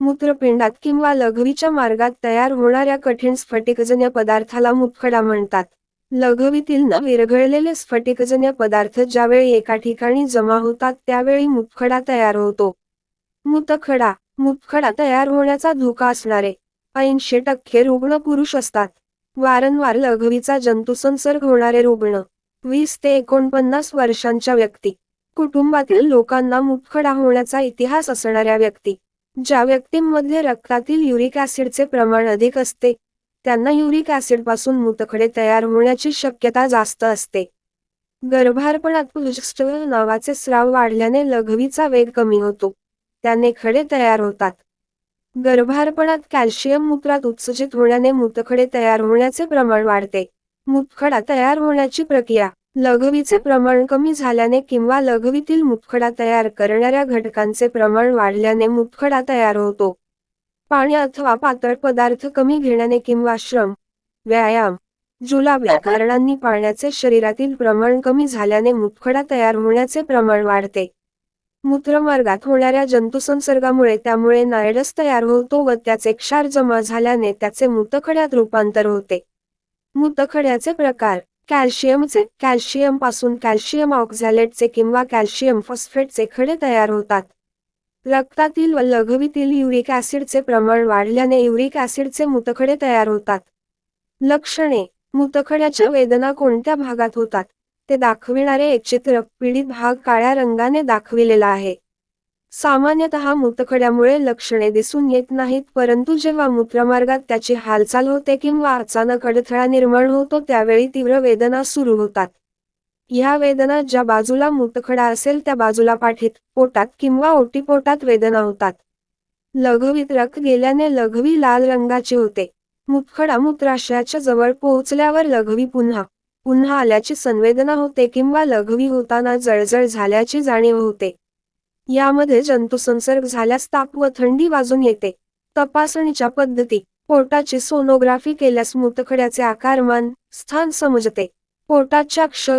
मूत्रपिंडात किंवा लघवीच्या मार्गात तयार होणाऱ्या कठीण स्फटिकजन्य पदार्थाला मुतखडा म्हणतात. लघवीतील न विरघळलेले स्फटिकजन्य पदार्थ ज्यावेळी एका ठिकाणी जमा होतात त्यावेळी मुतखडा तयार होतो. मुतखडा मुतखडा तयार होण्याचा धोका असणारे ऐंशी टक्के रुग्ण पुरुष असतात. वारंवार लघवीचा जंतुसंसर्ग होणारे रुग्ण वीस ते एकोणपन्नास वर्षांच्या व्यक्ती कुटुंबातील लोकांना मुतखडा होण्याचा इतिहास असणाऱ्या व्यक्ती. ज्या व्यक्तींमध्ये रक्तातील युरिक ऍसिडचे प्रमाण अधिक असते त्यांना युरिक ॲसिडपासून मूतखडे तयार होण्याची शक्यता जास्त असते. गर्भारपणात प्लुजस्टल नावाचे स्राव वाढल्याने लघवीचा वेग कमी होतो त्याने खडे तयार होतात. गर्भारपणात कॅल्शियम मूत्रात उत्सर्जित होण्याने मूतखडे तयार होण्याचे प्रमाण वाढते मूतखडा तयार होण्याची प्रक्रिया. लघवीचे प्रमाण कमी झाल्याने किंवा लघवीतील मुतखडा तयार करणाऱ्या घटकांचे प्रमाण वाढल्याने मुतखडा तयार होतो. पाणी अथवा पातळ पदार्थ कमी घेण्याने किंवा श्रम व्यायाम जुलाब या कारणांनी पाण्याचे शरीरातील प्रमाण कमी झाल्याने मुतखडा तयार होण्याचे प्रमाण वाढते. मूत्रमार्गात होणाऱ्या जंतुसंसर्गामुळे त्यामुळे नायडस तयार होतो व त्याचे क्षार जमा झाल्याने त्याचे मूतखड्यात रूपांतर होते. मुतखड्याचे प्रकार कॅल्शियमचे कॅल्शियमपासून कॅल्शियम ऑक्झॅलेटचे किंवा कॅल्शियम फॉस्फेटचे खडे तयार होतात. रक्तातील व लघवीतील युरिक ॲसिडचे प्रमाण वाढल्याने युरिक ॲसिडचे मुतखडे तयार होतात. लक्षणे. मुतखड्याच्या वेदना कोणत्या भागात होतात? ते दाखविणारे एक चित्र पीडित भाग काळ्या रंगाने दाखविलेला आहे. सामान्यतः मुतखड्यामुळे लक्षणे दिसून येत नाहीत परंतु जेव्हा मूत्रमार्गात त्याची हालचाल होते किंवा अचानक अडथळा निर्माण होतो त्यावेळी तीव्र वेदना सुरू होतात. ह्या वेदना ज्या बाजूला मुतखडा असेल त्या बाजूला पाठीत पोटात किंवा ओटीपोटात वेदना होतात. लघवीत रक्त गेल्याने लघवी लाल रंगाची होते. मुतखडा मूत्राशयाच्या जवळ पोहोचल्यावर लघवी पुन्हा पुन्हा आल्याची संवेदना होते किंवा लघवी होताना जळजळ झाल्याची जाणीव होते. यामध्ये जंतुसंसर्ग झाल्यास ताप व थंडी वाजून येते. तपासणीच्या पद्धती. पोटाची सोनोग्राफी केल्यास मूतखड्याचे आकारमान स्थान समजते. पोटाच्या क्ष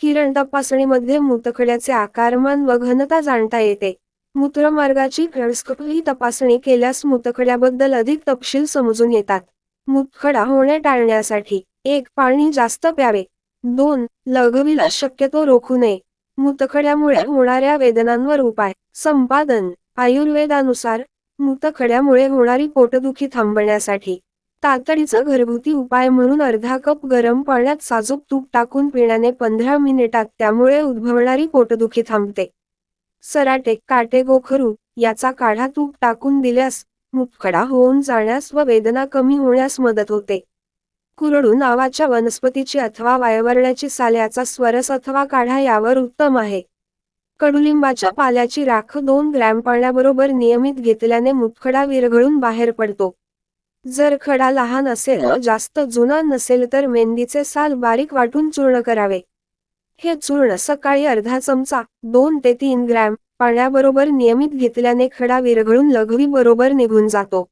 किरण तपासणीमध्ये मूतखड्याचे आकारमान व घनता जाणता येते. मूत्रमार्गाची ही तपासणी केल्यास मूतखड्याबद्दल अधिक तपशील समजून येतात. मूतखडा होणे टाळण्यासाठी एक पाणी जास्त प्यावे. दोन लघवीला शक्यतो रोखू नये. मूतखड्यामुळे होणाऱ्या वेदनांवर उपाय. संपादन. आयुर्वेदानुसार मूतखड्यामुळे होणारी पोटदुखी थांबण्यासाठी तातडीचा घरगुती उपाय म्हणून अर्धा कप गरम पाण्यात साजूक तूप टाकून पिण्याने पंधरा मिनिटात त्यामुळे उद्भवणारी पोटदुखी थांबते. सराटे काटे गोखरू याचा काढा तूप टाकून दिल्यास मुतखडा होऊन जाण्यास व वेदना कमी होण्यास मदत होते. कुरडू नावाच्या वनस्पतीची अथवा वायवरण्याची साल्याचा स्वरस अथवा काढा यावर उत्तम आहे. कडुलिंबाच्या पाल्याची राख दोन ग्रॅम पाण्याबरोबर नियमित घेतल्याने मुतखडा विरघळून बाहेर पडतो. जर खडा लहान असेल जास्त जुना नसेल तर मेंदीचे साल बारीक वाटून चूर्ण करावे. हे चूर्ण सकाळी अर्धा चमचा दोन ते तीन ग्रॅम पाण्याबरोबर नियमित घेतल्याने खडा विरघळून लघवी बरोबर निघून जातो.